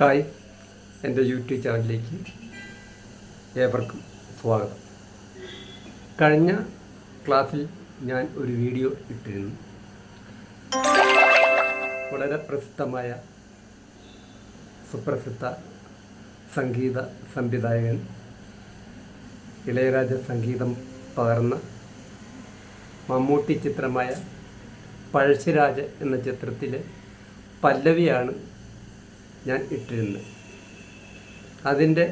Hi. എന്റെ YouTube ചാനലിലേക്ക് ഏവർക്കും സ്വാഗതം. കഴിഞ്ഞ ക്ലാസ്സിൽ ഞാൻ ഒരു വീഡിയോ ഇട്ടിരുന്നു. വളരെ പ്രസിദ്ധമായ സുപ്രസിദ്ധ സംഗീത സംവിധായകൻ ഇളയരാജ സംഗീതം പകർന്ന മമ്മൂട്ടി ചിത്രമായ പഴശ്ശിരാജ എന്ന ചിത്രത്തിലെ പല്ലവിയാണ് ഞാൻ ഇട്ടിരുന്നത്. അതിന്റെ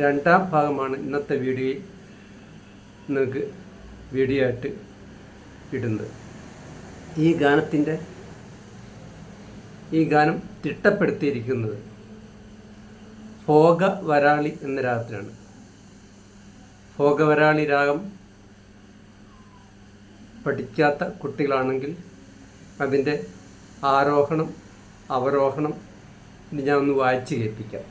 രണ്ടാം ഭാഗമാണ് ഇന്നത്തെ വീഡിയോയിൽ നിങ്ങൾക്ക് വീഡിയോ ആയിട്ട് ഇടുന്നത്. ഈ ഗാനത്തിന്റെ ഈ ഗാനം തിട്ടപ്പെടുത്തിയിരിക്കുന്നത് ഭോഗ വരാളി എന്ന രാഗത്തിലാണ്. ഭോഗവരാളി രാഗം പഠിക്കാത്ത കുട്ടികളാണെങ്കിൽ അതിന്റെ ആരോഹണം അവരോഹണം ഇത് ഞാൻ ഒന്ന് വായിച്ച് കേൾപ്പിക്കാം.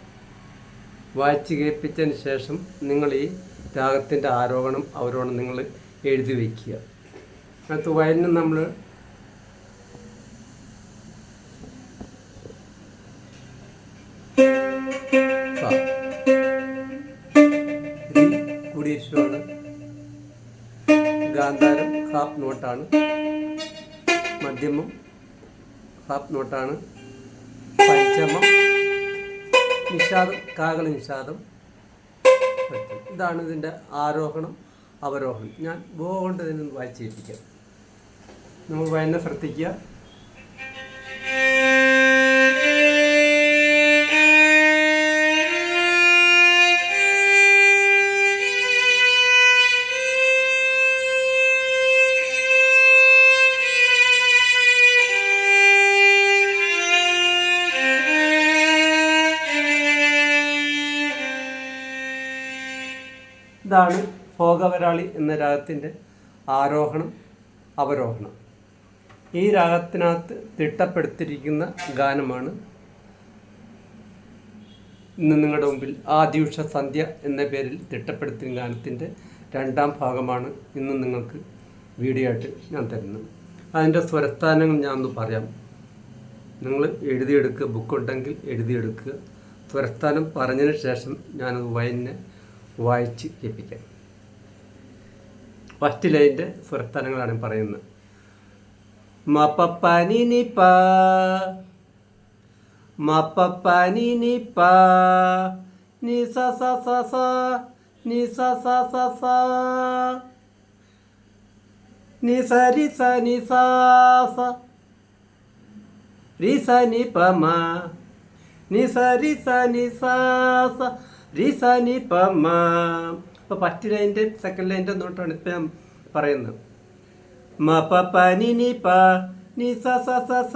വായിച്ച് കേൾപ്പിച്ചതിന് ശേഷം നിങ്ങൾ ഈ രാഗത്തിന്റെ ആരോഹണം അവരോഹണം നിങ്ങൾ എഴുതി വയ്ക്കുക. അതിനകത്ത് വയലിന് നമ്മൾ കൂടിയക്ഷരമാണ് ഗാന്ധാരം ഹാഫ് നോട്ടാണ്. മധ്യമം ഹാഫ് നോട്ടാണ്. പഞ്ചമം നിഷാദം കാകള നിഷാദം ഇതാണ് ഇതിന്റെ ആരോഹണം അവരോഹണം. ഞാൻ ബോ കൊണ്ട് ഇതിനെ വായിച്ചേൽപ്പിക്കാം നമ്മൾ വയനെ ശ്രദ്ധിക്കുക. ഇതാണ് ഭോഗവരാളി എന്ന രാഗത്തിന്റെ ആരോഹണം അവരോഹണം? ഈ രാഗത്തിനകത്ത് തിട്ടപ്പെടുത്തിയിരിക്കുന്ന ഗാനമാണ് ഇന്ന് നിങ്ങളുടെ മുമ്പിൽ ആദ്യൂഷ സന്ധ്യ എന്ന പേരിൽ തിട്ടപ്പെടുത്തിയ ഗാനത്തിന്റെ രണ്ടാം ഭാഗമാണ് ഇന്ന് നിങ്ങൾക്ക് വീഡിയോ ആയിട്ട് ഞാൻ തരുന്നത്. അതിന്റെ സ്വരസ്ഥാനങ്ങൾ ഞാൻ ഒന്ന് പറയാം. നിങ്ങൾ എഴുതിയെടുക്കുക ബുക്കുണ്ടെങ്കിൽ എഴുതിയെടുക്കുക. സ്വരസ്ഥാനം പറഞ്ഞതിന് ശേഷം ഞാനത് വയനെ വായിച്ച് കേൾപ്പിക്കാൻ ഫസ്റ്റ് ലൈന്റെ സ്വരസ്ഥാനങ്ങളാണ് പറയുന്നത്. മപ്പനി നി പ മപ്പനി നി പ നി സ സ സ സ നി സ സ സ സ. നി സ രി സ നി സ സ. രി സ നി പ മ. നി സ രി സ നി സ സ. രി പമ്മ അപ്പോൾ ഫസ്റ്റ് ലൈന്റെ സെക്കൻഡ് ലൈന്റെ നോട്ടാണ് ഇപ്പം ഞാൻ പറയുന്നത്. മ പ പ നി പ നി സ സ സ സ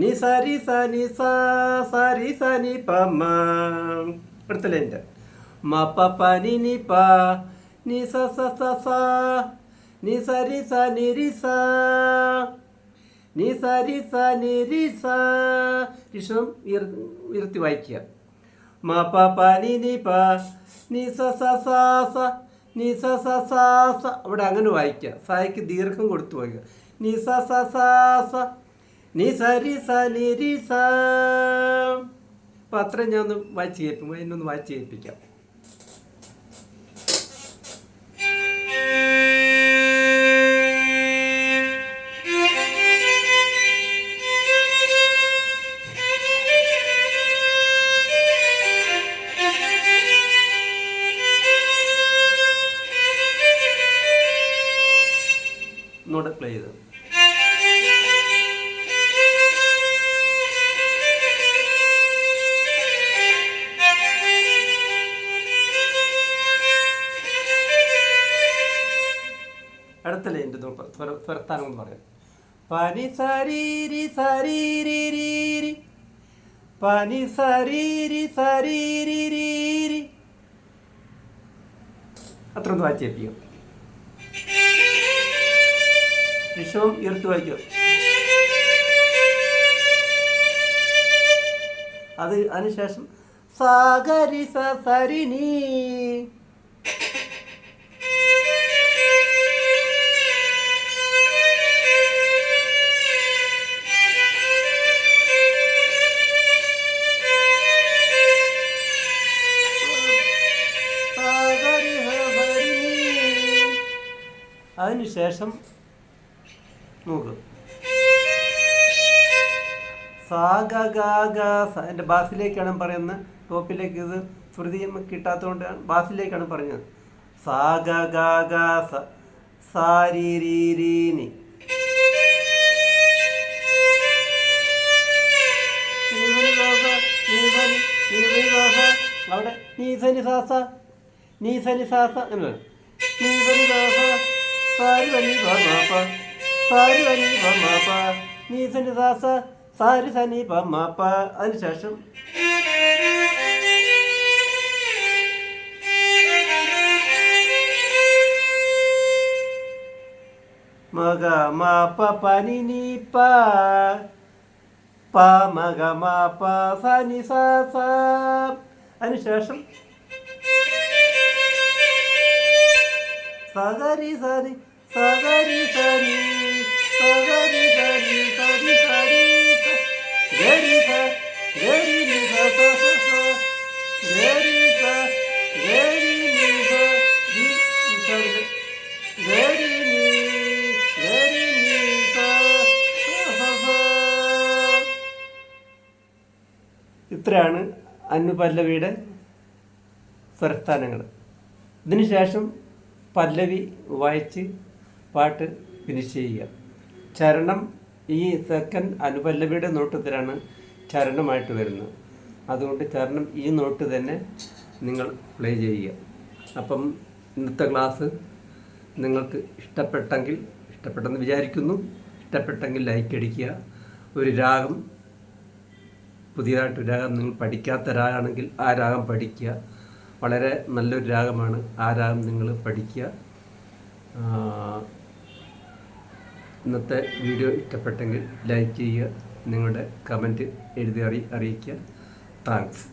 നി സ രി സ നി സ സ രി സ നി പ മ. അടുത്ത ലൈന്റെ. മ പ പ നി നി പ നി സ സ സ സ നി സ രി സ നി രി സ നി സ രി സ നി രി സ. ഋഷം ഉയർത്തി വായിക്കുക. മ പ പ നി നി പ നി സ സ സ സ നി സ സ സ സ അവിടെ അങ്ങനെ വായിക്കുക സായിക്ക് ദീർഘം കൊടുത്തു വായിക്കുക നി സ സ സ സ നി സ രി സ നി രി സ അപ്പം അത്രയും ഞാൻ ഒന്ന് വായിച്ച് കേൾപ്പിക്കും. അതിനൊന്ന് വായിച്ച് കേൾപ്പിക്കാം. ഒന്നുകൂടെ പ്ലേ ചെയ്ത് അടുത്ത ലൈന്റെ തുരത്താനം എന്ന് പറയാം. പനി സരീരി സരീരി പനി സരീരി സരീരി അത്ര ഒന്ന് വായിച്ചേപ്പിക്കും വിശ്വവും ഉയർത്തു വയ്ക്കും അത് അതിനുശേഷം സാഗരി സരിനി. അതിനുശേഷം നോക്ക്. സാ ഗ ഗ ഗ എന്റെ ബാസിലേക്കാണ് പറയുന്നത്. ടോപ്പിലേക്ക് ഇത് ശ്രുതി കിട്ടാത്തതുകൊണ്ട് ബാസിലേക്കാണ് പറഞ്ഞത്. സാ ഗ ഗ ഗ സ സാ രീ രീ രീ നി നീസനി സാസ, നീസനി, നീസനി സാസ. അവിടെ നീസനി സാസ നീസനി സാസ എന്ന് നീസനി സാസ സാരി വനി സനി സാരി നീ സനി സാസ സാരി സനി പമ്മാപ്പ അതിനുശേഷം മക മാപ്പ പനി നീ പ മക മാപ്പ സനി സ സ അതിനുശേഷം സഗരി സരി സഗരി സരി പല്ലവിയുടെ സരി നി ഇത്രയാണ് സ്വരസ്ഥാനങ്ങൾ. ഇതിനുശേഷം പല്ലവി വായിച്ച് പാട്ട് ഫിനിഷ് ചെയ്യുക. ചരണം ഈ സെക്കൻഡ് അനുപല്ലവിയുടെ നോട്ടത്തിലാണ് ചരണമായിട്ട് വരുന്നത്. അതുകൊണ്ട് ചരണം ഈ നോട്ട് തന്നെ നിങ്ങൾ പ്ലേ ചെയ്യുക. അപ്പം ഇന്നത്തെ ക്ലാസ് നിങ്ങൾക്ക് ഇഷ്ടപ്പെട്ടെങ്കിൽ ഇഷ്ടപ്പെട്ടെന്ന് വിചാരിക്കുന്നു. ഇഷ്ടപ്പെട്ടെങ്കിൽ ലൈക്ക് അടിക്കുക. ഒരു രാഗം പുതിയതായിട്ട് രാഗം നിങ്ങൾ പഠിക്കാത്ത രാഗമാണെങ്കിൽ ആ രാഗം പഠിക്കുക. വളരെ നല്ലൊരു രാഗമാണ് ആ രാഗം നിങ്ങൾ പഠിക്കുക. ഇന്നത്തെ വീഡിയോ ഇഷ്ടപ്പെട്ടെങ്കിൽ ലൈക്ക് ചെയ്യുക നിങ്ങളുടെ കമന്റ് എഴുതി അറി അറിയിക്കുക. താങ്ക്സ്.